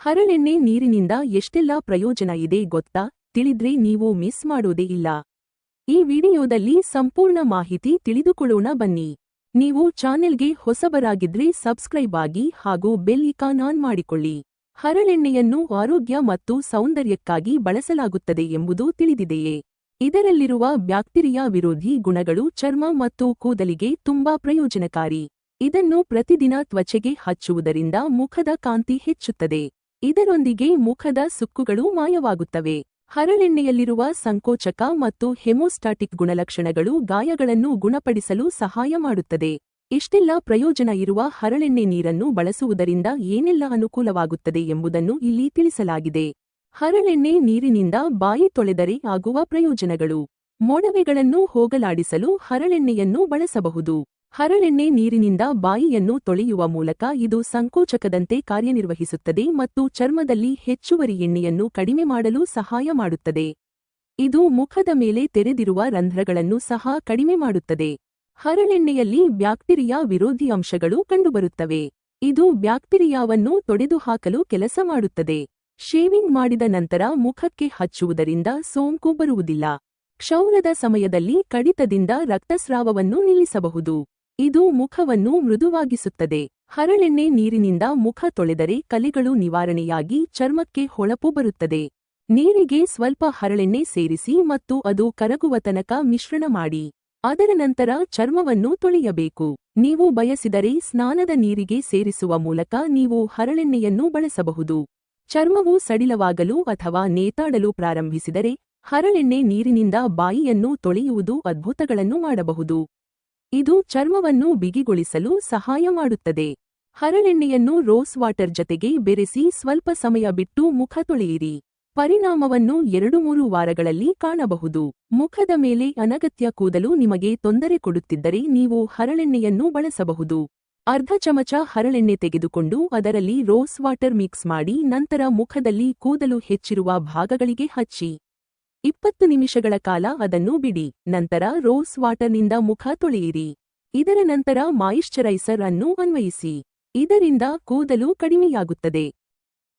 ಹರಳೆಣ್ಣೆ ನೀರಿನಿಂದ ಎಷ್ಟೆಲ್ಲ ಪ್ರಯೋಜನ ಇದೆ ಗೊತ್ತಾ? ತಿಳಿದ್ರೆ ನೀವು ಮಿಸ್ ಮಾಡೋದೇ ಇಲ್ಲ. ಈ ವಿಡಿಯೋದಲ್ಲಿ ಸಂಪೂರ್ಣ ಮಾಹಿತಿ ತಿಳಿದುಕೊಳ್ಳೋಣ ಬನ್ನಿ. ನೀವು ಚಾನೆಲ್ಗೆ ಹೊಸಬರಾಗಿದ್ರೆ ಸಬ್ಸ್ಕ್ರೈಬ್ ಆಗಿ ಹಾಗೂ ಬೆಲ್ ಇಕಾನ್ ಆನ್ ಮಾಡಿಕೊಳ್ಳಿ. ಹರಳೆಣ್ಣೆಯನ್ನು ಆರೋಗ್ಯ ಮತ್ತು ಸೌಂದರ್ಯಕ್ಕಾಗಿ ಬಳಸಲಾಗುತ್ತದೆ ಎಂಬುದು ತಿಳಿದಿದೆಯೇ? ಇದರಲ್ಲಿರುವ ಬ್ಯಾಕ್ಟೀರಿಯಾ ವಿರೋಧಿ ಗುಣಗಳು ಚರ್ಮ ಮತ್ತು ಕೂದಲಿಗೆ ತುಂಬಾ ಪ್ರಯೋಜನಕಾರಿ. ಇದನ್ನು ಪ್ರತಿದಿನ ತ್ವಚೆಗೆ ಹಚ್ಚುವುದರಿಂದ ಮುಖದ ಕಾಂತಿ ಹೆಚ್ಚುತ್ತದೆ. ಇದರೊಂದಿಗೆ ಮುಖದ ಸುಕ್ಕುಗಳು ಮಾಯವಾಗುತ್ತವೆ. ಹರಳೆಣ್ಣೆಯಲ್ಲಿರುವ ಸಂಕೋಚಕ ಮತ್ತು ಹೆಮೋಸ್ಟಾಟಿಕ್ ಗುಣಲಕ್ಷಣಗಳು ಗಾಯಗಳನ್ನು ಗುಣಪಡಿಸಲು ಸಹಾಯ ಮಾಡುತ್ತದೆ. ಇಷ್ಟೆಲ್ಲ ಪ್ರಯೋಜನ ಇರುವ ಹರಳೆಣ್ಣೆ ನೀರನ್ನು ಬಳಸುವುದರಿಂದ ಏನೆಲ್ಲ ಅನುಕೂಲವಾಗುತ್ತದೆ ಎಂಬುದನ್ನು ಇಲ್ಲಿ ತಿಳಿಸಲಾಗಿದೆ. ಹರಳೆಣ್ಣೆ ನೀರಿನಿಂದ ಬಾಯಿ ತೊಳೆದರೆ ಆಗುವ ಪ್ರಯೋಜನಗಳು. ಮೊಡವೆಗಳನ್ನು ಹೋಗಲಾಡಿಸಲು ಹರಳೆಣ್ಣೆಯನ್ನು ಬಳಸಬಹುದು. ಹರಳೆಣ್ಣೆ ನೀರಿನಿಂದ ಬಾಯಿಯನ್ನು ತೊಳೆಯುವ ಮೂಲಕ ಇದು ಸಂಕೋಚಕದಂತೆ ಕಾರ್ಯನಿರ್ವಹಿಸುತ್ತದೆ ಮತ್ತು ಚರ್ಮದಲ್ಲಿ ಹೆಚ್ಚುವರಿ ಎಣ್ಣೆಯನ್ನು ಕಡಿಮೆ ಮಾಡಲು ಸಹಾಯ ಮಾಡುತ್ತದೆ. ಇದು ಮುಖದ ಮೇಲೆ ತೆರೆದಿರುವ ರಂಧ್ರಗಳನ್ನು ಸಹ ಕಡಿಮೆ ಮಾಡುತ್ತದೆ. ಹರಳೆಣ್ಣೆಯಲ್ಲಿ ಬ್ಯಾಕ್ಟೀರಿಯಾ ವಿರೋಧಿ ಅಂಶಗಳು ಕಂಡುಬರುತ್ತವೆ. ಇದು ಬ್ಯಾಕ್ಟೀರಿಯಾವನ್ನು ತೊಡೆದುಹಾಕಲು ಕೆಲಸ ಮಾಡುತ್ತದೆ. ಶೇವಿಂಗ್ ಮಾಡಿದ ನಂತರ ಮುಖಕ್ಕೆ ಹಚ್ಚುವುದರಿಂದ ಸೋಂಕು ಬರುವುದಿಲ್ಲ. ಕ್ಷೌರದ ಸಮಯದಲ್ಲಿ ಕಡಿತದಿಂದ ರಕ್ತಸ್ರಾವವನ್ನು ನಿಲ್ಲಿಸಬಹುದು. ಇದು ಮುಖವನ್ನು ಮೃದುವಾಗಿಸುತ್ತದೆ. ಹರಳೆಣ್ಣೆ ನೀರಿನಿಂದ ಮುಖ ತೊಳೆದರೆ ಕಲೆಗಳು ನಿವಾರಣೆಯಾಗಿ ಚರ್ಮಕ್ಕೆ ಹೊಳಪು ಬರುತ್ತದೆ. ನೀರಿಗೆ ಸ್ವಲ್ಪ ಹರಳೆಣ್ಣೆ ಸೇರಿಸಿ ಮತ್ತು ಅದು ಕರಗುವ ತನಕ ಮಿಶ್ರಣ ಮಾಡಿ, ಅದರ ನಂತರ ಚರ್ಮವನ್ನು ತೊಳೆಯಬೇಕು. ನೀವು ಬಯಸಿದರೆ ಸ್ನಾನದ ನೀರಿಗೆ ಸೇರಿಸುವ ಮೂಲಕ ನೀವು ಹರಳೆಣ್ಣೆಯನ್ನು ಬಳಸಬಹುದು. ಚರ್ಮವು ಸಡಿಲವಾಗಲು ಅಥವಾ ನೇತಾಡಲು ಪ್ರಾರಂಭಿಸಿದರೆ, ಹರಳೆಣ್ಣೆ ನೀರಿನಿಂದ ಬಾಯಿಯನ್ನು ತೊಳೆಯುವುದು ಅದ್ಭುತಗಳನ್ನು ಮಾಡಬಹುದು. ಇದು ಚರ್ಮವನ್ನು ಬಿಗಿಗೊಳಿಸಲು ಸಹಾಯ ಮಾಡುತ್ತದೆ. ಹರಳೆಣ್ಣೆಯನ್ನು ರೋಸ್ ವಾಟರ್ ಜತೆಗೆ ಬೆರೆಸಿ ಸ್ವಲ್ಪ ಸಮಯ ಬಿಟ್ಟು ಮುಖ ತೊಳೆಯಿರಿ. ಪರಿಣಾಮವನ್ನು ಎರಡು ಮೂರು ವಾರಗಳಲ್ಲಿ ಕಾಣಬಹುದು. ಮುಖದ ಮೇಲೆ ಅನಗತ್ಯ ಕೂದಲು ನಿಮಗೆ ತೊಂದರೆ ಕೊಡುತ್ತಿದ್ದರೆ ನೀವು ಹರಳೆಣ್ಣೆಯನ್ನು ಬಳಸಬಹುದು. ಅರ್ಧ ಚಮಚ ಹರಳೆಣ್ಣೆ ತೆಗೆದುಕೊಂಡು ಅದರಲ್ಲಿ ರೋಸ್ ವಾಟರ್ ಮಿಕ್ಸ್ ಮಾಡಿ ನಂತರ ಮುಖದಲ್ಲಿ ಕೂದಲು ಹೆಚ್ಚಿರುವ ಭಾಗಗಳಿಗೆ ಹಚ್ಚಿ. ಇಪ್ಪತ್ತು ನಿಮಿಷಗಳ ಕಾಲ ಅದನ್ನು ಬಿಡಿ. ನಂತರ ರೋಸ್ ವಾಟರ್ನಿಂದ ಮುಖ ತೊಳೆಯಿರಿ. ಇದರ ನಂತರ ಮಾಯಿಶ್ಚರೈಸರ್ ಅನ್ನು ಅನ್ವಯಿಸಿ. ಇದರಿಂದ ಕೂದಲು ಕಡಿಮೆಯಾಗುತ್ತದೆ.